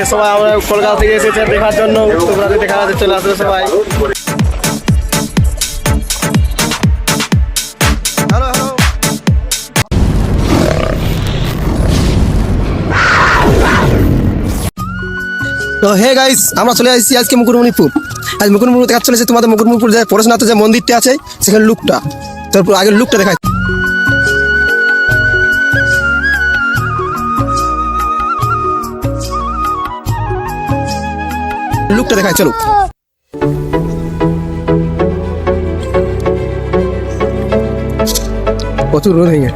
এই সবাই আমরা কলকাতা থেকে এসেছে দেখার জন্য তোমরা দেখা যাচ্ছে চলে আসবে সবাই। তো হে গাইস আমরা চলে আসছি আজকে মুকুটমণিপুর। আজ মুকুটমণিপুর দেখা চলেছে তোমাদের মুকুটমণিপুর যে পরশুনাথ যে মন্দিরটা আছে, সেখানে লুকটা তারপর আগের লুকটা দেখা লুকটা দেখায়, চলো। প্রচুর রোদ হয়ে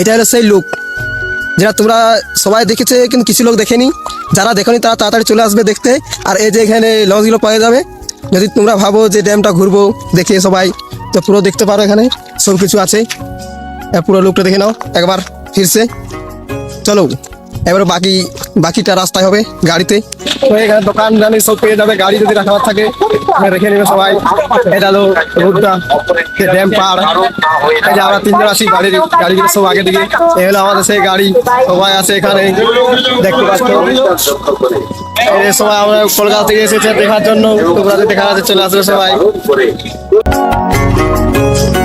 এটা হলো সেই লুক যেটা তোমরা সবাই দেখেছে, কিন্তু কিছু লোক দেখেনি, যারা দেখেনি, তারা তাড়াতাড়ি চলে আসবে দেখতে। আর এই যে এখানে লঞ্চগুলো পাওয়া যাবে। যদি তোমরা ভাবো যে ড্যামটা ঘুরবো, দেখে সবাই তো পুরো দেখতে পারো এখানে, সব কিছু আছে। পুরো লুকটা দেখে নাও, একবার ফিরছে। চলো, এবার বাকি, বাকিটা রাস্তায় হবে গাড়িতে। তো এখানে দোকান জানি সব পেয়ে যাবে, গাড়ি যদি রাখা থাকে রেখে নেবে সবাই। এটা হলো রোডটা ড্যাম পার এই যে আমরা তিনজন আছি, গাড়ির, গাড়িগুলো সব আগে দিকে। এই হলো আমাদের সেই গাড়ি, সবাই আছে এখানে। দেখতে পাচ্ছ? সবাই আমরা কলকাতা থেকে এসেছে দেখার জন্য দেখা যাচ্ছে চলে আসবে সবাই। Thank you.